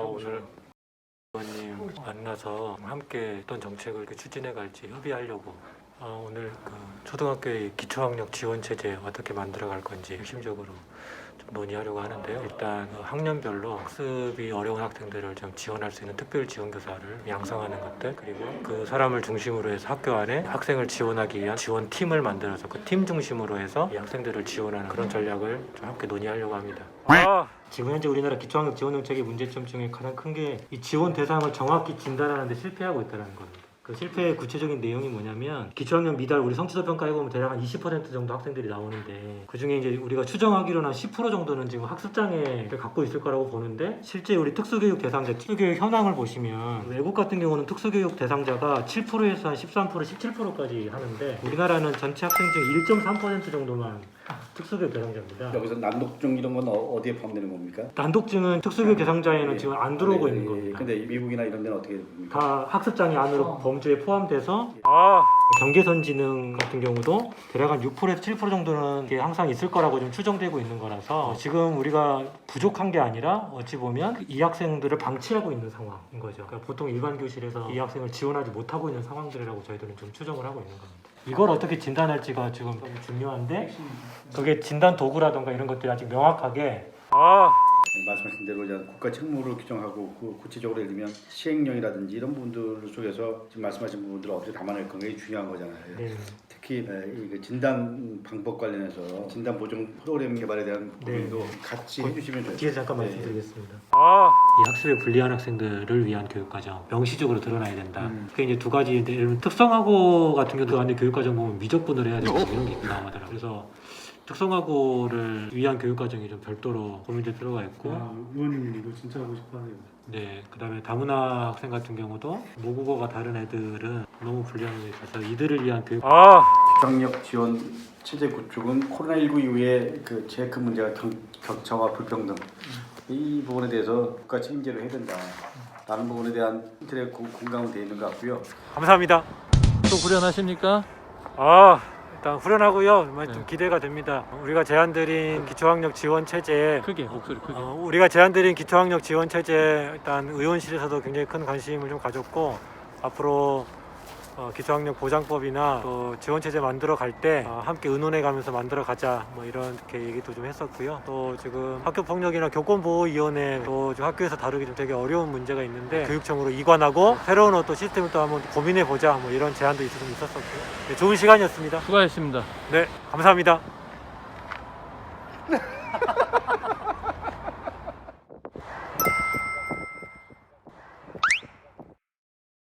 아, 오늘 의원님 만나서 함께 어떤 정책을 추진해 갈지 협의하려고. 어, 오늘 그 초등학교의 기초학력 지원 체제 어떻게 만들어 갈 건지 핵심적으로 논의하려고 하는데요. 일단 그 학년별로 학습이 어려운 학생들을 좀 지원할 수 있는 특별 지원 교사를 양성하는 것들 그리고 그 사람을 중심으로 해서 학교 안에 학생을 지원하기 위한 지원 팀을 만들어서 그 팀 중심으로 해서 이 학생들을 지원하는 그런 전략을 좀 함께 논의하려고 합니다. 아, 지금 현재 우리나라 기초학력 지원 정책의 문제점 중에 가장 큰 게 이 지원 대상을 정확히 진단하는데 실패하고 있다는 겁니다. 그 실패의 구체적인 내용이 뭐냐면 기초학력 미달 우리 성취도 평가해 보면 대략 한 20% 정도 학생들이 나오는데 그 중에 이제 우리가 추정하기로는 한10% 정도는 지금 학습 장애를 갖고 있을 거라고 보는데 실제 우리 특수교육 대상자 특수교육 현황을 보시면 외국 같은 경우는 특수교육 대상자가 7%에서 한 13% 17%까지 하는데 우리나라는 전체 학생 중 1.3% 정도만 특수교육 대상자입니다. 여기서 난독증 이런 건 어- 어디에 포함되는 겁니까? 난독증은 특수교육 대상자에는 예. 지금 안 들어오고 예, 있는 예, 겁니다. 근데 미국이나 이런 데는 어떻게 됩니까? 다 학습 장애 안으로 어. 범주에 포함돼서 경계선지능 같은 경우도 대략 한 6%에서 7% 정도는 이게 항상 있을 거라고 좀 추정되고 있는 거라서 지금 우리가 부족한 게 아니라 어찌 보면 이 학생들을 방치하고 있는 상황인 거죠. 그러니까 보통 일반 교실에서 이 학생을 지원하지 못하고 있는 상황들이라고 저희들은 좀 추정을 하고 있는 겁니다. 이걸 어떻게 진단할지가 지금 좀 중요한데 그게 진단 도구라던가 이런 것들이 아직 명확하게 말씀하신 대로 이제 국가 책무를 규정하고 그 구체적으로 예를 들면 시행령이라든지 이런 부분들 속에서 지금 말씀하신 부분들을 어떻게 담아낼 건가 이 중요한 거잖아요. 네. 특히 에, 이그 진단 방법 관련해서 진단 보정 프로그램 개발에 대한 네. 부분도 같이 그 해주시면 좋겠습니다. 뒤에 잠깐 네. 말씀드리겠습니다. 이 학습에 불리한 학생들을 위한 교육과정 명시적으로 드러나야 된다. 음. 그게 이제 두 가지인데 예를 들면 특성화고 같은 경우 안에 교육과정 보면 미적분을 해야 되고 이런 게 나오더라고요. 그래서 특성화고를 위한 교육과정이 좀 별도로 고민될 필요가 있고 아, 의원님 이거 진짜 하고 싶어 하네요. 네, 그다음에 다문화 학생 같은 경우도 모국어가 다른 애들은 너무 불리한 게 있어서 이들을 위한 교육 기초학력 지원 체제 구축은 코로나19 이후에 그 제일 큰 문제가 경, 격차와 불평등 이 부분에 대해서 국가 책임제로 해야 된다. 라는 부분에 대한 인터넷 공- 공감은 되어 있는 것 같고요. 감사합니다. 또 후련하십니까? 아 일단 후련하고요. 정말 좀 네. 기대가 됩니다. 우리가 제안드린 기초학력 지원 체제 크게 목소리 크게. 어, 우리가 제안드린 기초학력 지원 체제 일단 의원실에서도 굉장히 큰 관심을 좀 가졌고 앞으로 어, 기초학력 보장법이나 또 지원 체제 만들어 갈때 함께 의논해 가면서 만들어 가자 뭐 이런 이렇게 얘기도 좀 했었고요. 또 지금 학교 폭력이나 교권 보호 위원회 또 학교에서 다루기 좀 되게 어려운 문제가 있는데 교육청으로 이관하고 새로운 어떤 시스템을 또 한번 고민해 보자 뭐 이런 제안도 있- 있었었고요. 네, 좋은 시간이었습니다. 수고하셨습니다. 네, 감사합니다.